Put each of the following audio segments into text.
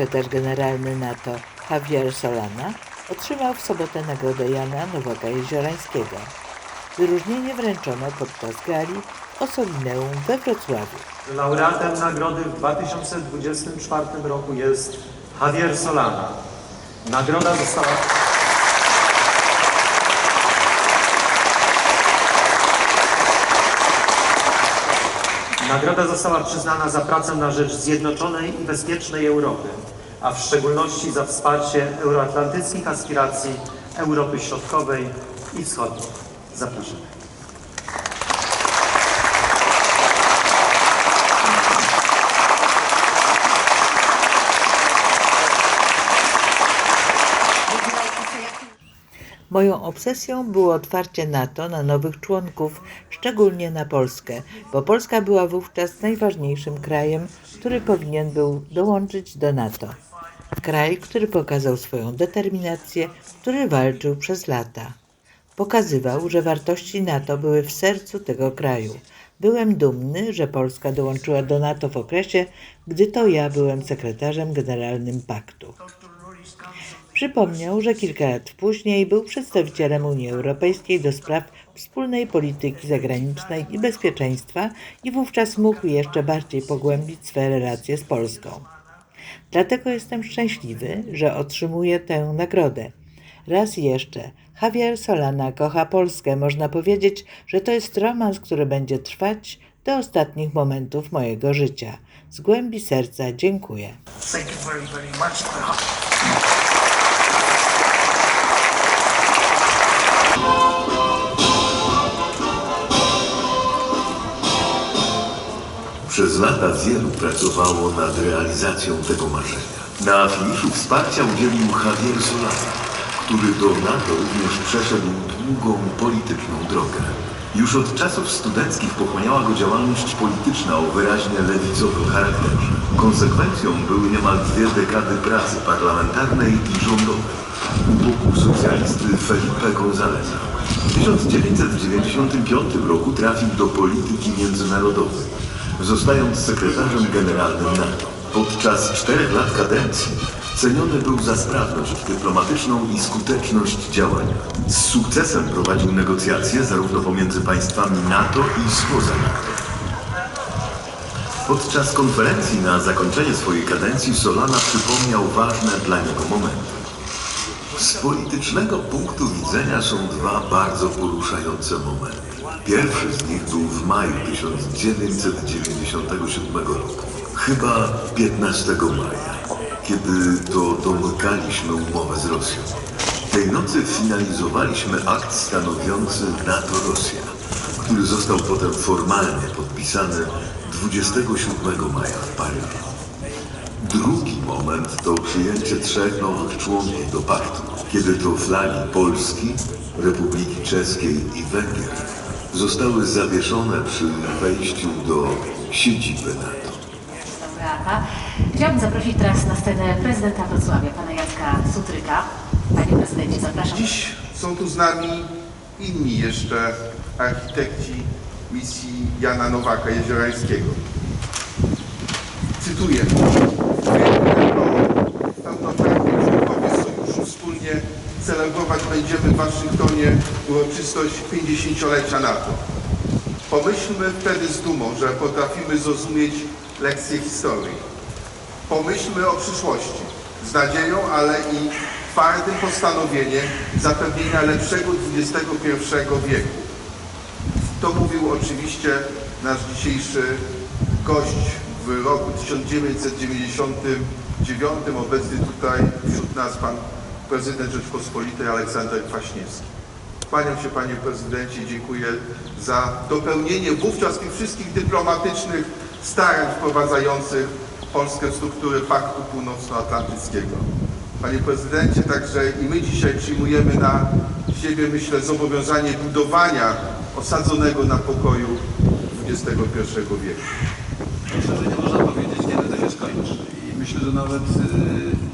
Sekretarz generalny NATO Javier Solana otrzymał w sobotę nagrodę Jana Nowaka Jeziorańskiego. Wyróżnienie wręczono podczas gali Osolineum we Wrocławiu. Laureatem nagrody w 2024 roku jest Javier Solana. Nagroda została Nagroda została przyznana za pracę na rzecz zjednoczonej i bezpiecznej Europy, a w szczególności za wsparcie euroatlantyckich aspiracji Europy Środkowej i Wschodniej. Zapraszam. Moją obsesją było otwarcie NATO na nowych członków, szczególnie na Polskę, bo Polska była wówczas najważniejszym krajem, który powinien był dołączyć do NATO. Kraj, który pokazał swoją determinację, który walczył przez lata. Pokazywał, że wartości NATO były w sercu tego kraju. Byłem dumny, że Polska dołączyła do NATO w okresie, gdy to ja byłem sekretarzem generalnym paktu. Przypomniał, że kilka lat później był przedstawicielem Unii Europejskiej do spraw wspólnej polityki zagranicznej i bezpieczeństwa i wówczas mógł jeszcze bardziej pogłębić swe relacje z Polską. Dlatego jestem szczęśliwy, że otrzymuję tę nagrodę. Raz jeszcze, Javier Solana kocha Polskę. Można powiedzieć, że to jest romans, który będzie trwać do ostatnich momentów mojego życia. Z głębi serca dziękuję. Przez lata wielu pracowało nad realizacją tego marzenia. Na finiszu wsparcia udzielił Javier Solana, który do NATO również przeszedł długą polityczną drogę. Już od czasów studenckich pochłaniała go działalność polityczna o wyraźnie lewicowym charakterze. Konsekwencją były niemal dwie dekady pracy parlamentarnej i rządowej u boku socjalisty Felipe Gonzaleza. W 1995 roku trafił do polityki międzynarodowej zostając sekretarzem generalnym NATO. Podczas czterech lat kadencji ceniony był za sprawność dyplomatyczną i skuteczność działania. Z sukcesem prowadził negocjacje zarówno pomiędzy państwami NATO i spoza NATO. Podczas konferencji na zakończenie swojej kadencji Solana przypomniał ważne dla niego momenty. Z politycznego punktu widzenia są dwa bardzo poruszające momenty. Pierwszy z nich był w maju 1997 roku. Chyba 15 maja, kiedy to domykaliśmy umowę z Rosją. Tej nocy finalizowaliśmy akt stanowiący NATO-Rosja, który został potem formalnie podpisany 27 maja w Paryżu. Drugi moment to przyjęcie trzech nowych członków do paktu, kiedy to flagi Polski, Republiki Czeskiej i Węgier zostały zawieszone przy wejściu do siedziby NATO. laureata. Chciałabym zaprosić teraz na scenę prezydenta Wrocławia, pana Jacka Sutryka. Panie prezydencie, zapraszam. Dziś są tu z nami inni jeszcze architekci misji Jana Nowaka Jeziorańskiego. Cytuję. Celebrować będziemy w Waszyngtonie uroczystość 50-lecia NATO. Pomyślmy wtedy z dumą, że potrafimy zrozumieć lekcje historii. Pomyślmy o przyszłości z nadzieją, ale i twardym postanowieniem zapewnienia lepszego XXI wieku. To mówił oczywiście nasz dzisiejszy gość w roku 1999, obecny tutaj wśród nas pan prezydent Rzeczpospolitej Aleksander Kwaśniewski. Kłaniam się panie prezydencie, dziękuję za dopełnienie wówczas tych wszystkich dyplomatycznych starań wprowadzających Polskę w struktury Paktu Północnoatlantyckiego. Panie prezydencie, także i my dzisiaj przyjmujemy na siebie, myślę, zobowiązanie budowania osadzonego na pokoju XXI wieku. Myślę, że nie można powiedzieć, kiedy to się skończy. I myślę, że nawet y,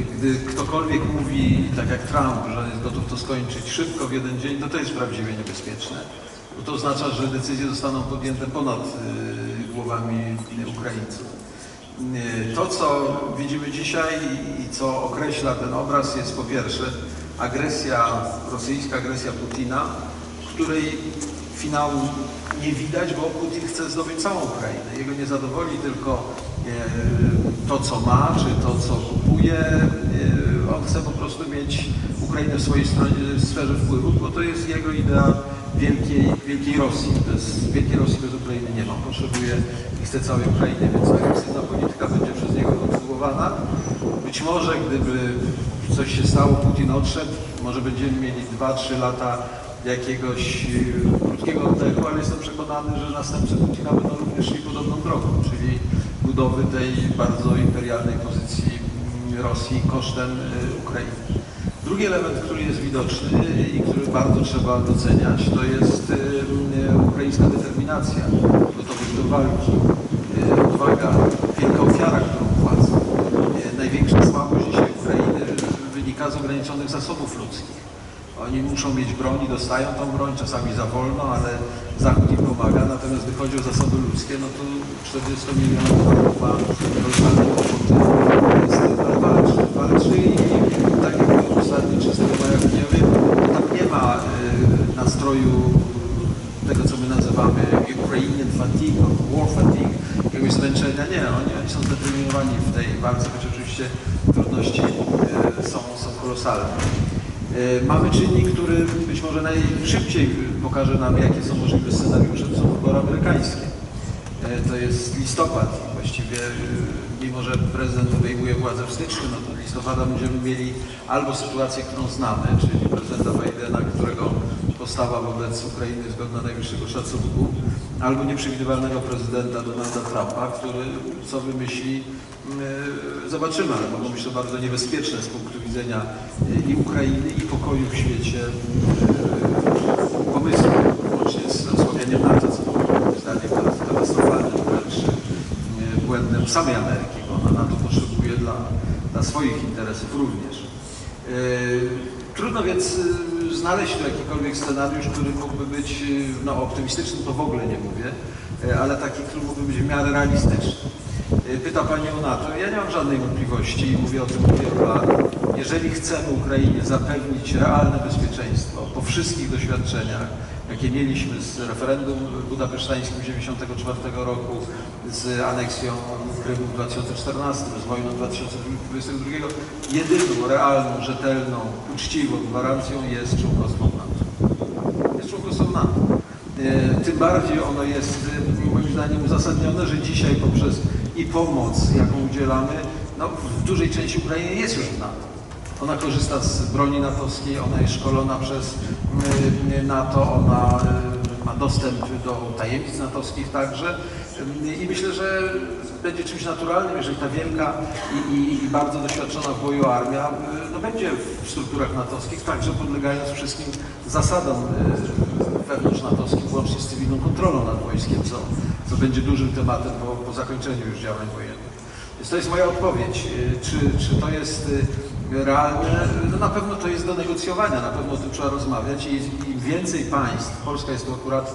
gdy ktokolwiek mówi, tak jak Trump, że jest gotów to skończyć szybko w jeden dzień, to to jest prawdziwie niebezpieczne. Bo to oznacza, że decyzje zostaną podjęte ponad y, głowami Ukraińców. Y, To, co widzimy dzisiaj i- co określa ten obraz jest po pierwsze agresja, rosyjska agresja Putina, której finału nie widać, bo Putin chce zdobyć całą Ukrainę. Jego nie zadowoli tylko to, co ma, czy to, co kupuje. E, On chce po prostu mieć Ukrainę w swojej stronie, sferze wpływów, bo to jest jego idea wielkiej, wielkiej Rosji. Jest, wielkiej Rosji bez Ukrainy nie ma. Potrzebuje i chce całej Ukrainy, więc agresywna polityka będzie przez niego kontynuowana. Być może, gdyby coś się stało, Putin odszedł, może będziemy mieli 2-3 lata jakiegoś e, krótkiego oddechu, ale jestem przekonany, że następcy Putina będą również szli podobną drogą, czyli budowy tej bardzo imperialnej pozycji Rosji kosztem e, Ukrainy. Drugi element, który jest widoczny i który bardzo trzeba doceniać, to jest e, ukraińska determinacja, gotowość do walki, odwaga, wielka ofiara, którą płacą. Największa słabość dzisiaj Ukrainy wynika z ograniczonych zasobów ludzkich. Oni muszą mieć broń i dostają tą broń, czasami za wolno, ale Zachód im pomaga. Natomiast gdy chodzi o zasoby ludzkie, no to 40 milionów Polaków ma kłopoty. Więc, Ale walczy, walczy i tak jak ostatni 3 maja w Kijowie, tam nie ma y, nastroju tego, co my nazywamy Ukrainian fatigue, war fatigue, jakiegoś zmęczenia. Nie, oni, oni są zdeterminowani w tej walce, choć oczywiście trudności y, są, są kolosalne. E, Mamy czynnik, który być może najszybciej pokaże nam, jakie są możliwe scenariusze, to są wybory amerykańskie. To jest listopad. Właściwie, e, mimo że prezydent obejmuje władzę w styczniu, no to listopada będziemy mieli albo sytuację, którą znamy, czyli prezydenta Bidena, którego postawa wobec Ukrainy jest godna najwyższego szacunku, albo nieprzewidywalnego prezydenta Donalda Trumpa, który co wymyśli, e, zobaczymy, ale mogą być to bardzo niebezpieczne z punktu widzenia e, i Ukrainy, i pokoju w świecie pomysły, łącznie z osłabianiem NATO, co moim zdaniem katastrofalnym, wręcz e, błędem samej Ameryki, bo ona NATO potrzebuje dla, dla swoich interesów również. E, Trudno więc znaleźć tu jakikolwiek scenariusz, który mógłby być no, optymistyczny, to w ogóle nie mówię, ale taki, który mógłby być w miarę realistyczny. Pyta Pani o NATO. Ja nie mam żadnej wątpliwości i mówię o tym od wielu lat. Jeżeli chcemy Ukrainie zapewnić realne bezpieczeństwo po wszystkich doświadczeniach, jakie mieliśmy z referendum budapesztańskim 1994 roku, z aneksją Krymu w 2014, z wojną 2022, jedyną realną, rzetelną, uczciwą gwarancją jest członkostwo NATO. Jest członkostwo NATO. E, Tym bardziej ono jest moim zdaniem uzasadnione, że dzisiaj poprzez i pomoc, jaką udzielamy, no, w dużej części Ukrainy jest już w NATO. Ona korzysta z broni natowskiej, ona jest szkolona przez y, NATO, ona y, ma dostęp do tajemnic natowskich także Y, i myślę, że będzie czymś naturalnym, jeżeli ta wielka i, i, i bardzo doświadczona w boju armia y, no, będzie w strukturach natowskich, także podlegając wszystkim zasadom y, wewnątrz natowskich, łącznie z cywilną kontrolą nad wojskiem, co, co będzie dużym tematem po, po zakończeniu już działań wojennych. Więc to jest moja odpowiedź. Y, Czy, czy to jest y, realne? No na pewno to jest do negocjowania, na pewno o tym trzeba rozmawiać i im więcej państw, Polska jest tu akurat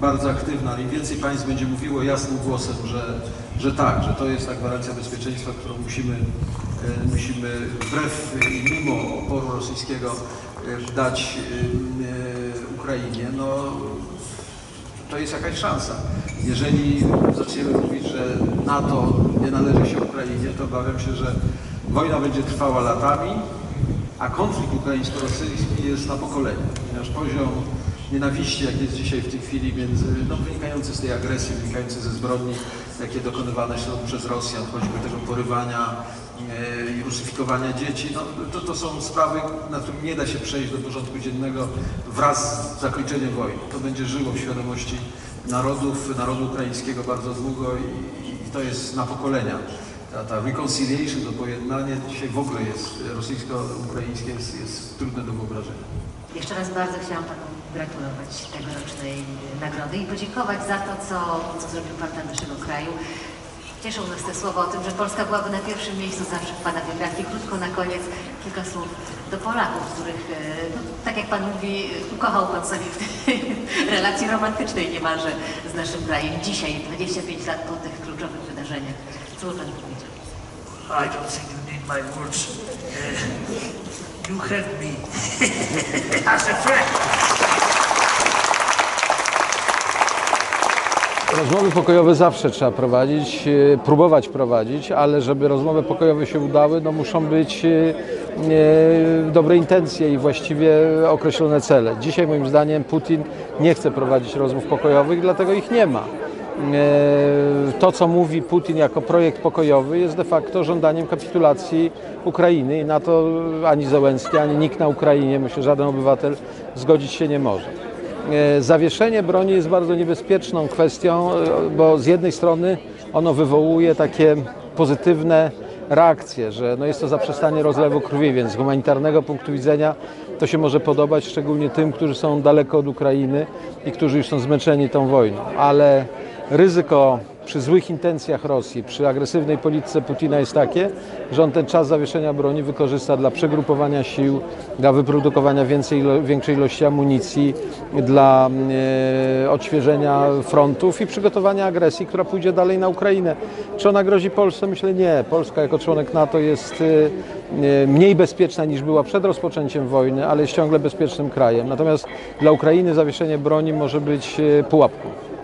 bardzo aktywna, im więcej państw będzie mówiło jasnym głosem, że, że tak, że to jest ta gwarancja bezpieczeństwa, którą musimy, y, musimy wbrew i mimo oporu rosyjskiego y, dać y, Ukrainie, no to jest jakaś szansa. Jeżeli zaczniemy mówić, że NATO nie należy się Ukrainie, to obawiam się, że wojna będzie trwała latami, a konflikt ukraińsko-rosyjski jest na pokolenie, ponieważ poziom nienawiści, jak jest dzisiaj w tej chwili, między, no, wynikający z tej agresji, wynikający ze zbrodni, jakie dokonywane są przez Rosjan, choćby tego porywania e, i rusyfikowania dzieci, no, to, to są sprawy, na które nie da się przejść do porządku dziennego wraz z zakończeniem wojny. To będzie żyło w świadomości narodów, narodu ukraińskiego bardzo długo i, i to jest na pokolenia. Ta, ta reconciliation, to pojednanie dzisiaj w ogóle jest rosyjsko-ukraińskie, jest, jest trudne do wyobrażenia. Jeszcze raz bardzo chciałam Panu gratulować tegorocznej nagrody i podziękować za to, co, co zrobił Pan dla naszego kraju. Cieszą nas te słowa o tym, że Polska byłaby na pierwszym miejscu zawsze w Pana biografii. Krótko na koniec kilka słów do Polaków, których, e, no, tak jak Pan mówi, ukochał Pan sobie w tej relacji romantycznej niemalże z naszym krajem. Dzisiaj, 25 lat po tych kluczowych wydarzeniach. Co by Pan powiedział? I don't think you need my words. Uh, you help me as a friend. Rozmowy pokojowe zawsze trzeba prowadzić, e, próbować prowadzić, ale żeby rozmowy pokojowe się udały, no muszą być e, e, dobre intencje i właściwie określone cele. Dzisiaj moim zdaniem Putin nie chce prowadzić rozmów pokojowych, dlatego ich nie ma. E, To, co mówi Putin jako projekt pokojowy, jest de facto żądaniem kapitulacji Ukrainy i na to ani Zełenski, ani nikt na Ukrainie, myślę, żaden obywatel zgodzić się nie może. E, Zawieszenie broni jest bardzo niebezpieczną kwestią, e, bo z jednej strony ono wywołuje takie pozytywne reakcje, że no jest to zaprzestanie rozlewu krwi, więc z humanitarnego punktu widzenia to się może podobać, szczególnie tym, którzy są daleko od Ukrainy i którzy już są zmęczeni tą wojną. Ale ryzyko przy złych intencjach Rosji, przy agresywnej polityce Putina jest takie, że on ten czas zawieszenia broni wykorzysta dla przegrupowania sił, dla wyprodukowania więcej, większej ilości amunicji, dla e, odświeżenia frontów i przygotowania agresji, która pójdzie dalej na Ukrainę. Czy ona grozi Polsce? Myślę nie. Polska jako członek NATO jest e, e, mniej bezpieczna niż była przed rozpoczęciem wojny, ale jest ciągle bezpiecznym krajem. Natomiast dla Ukrainy zawieszenie broni może być e, pułapką.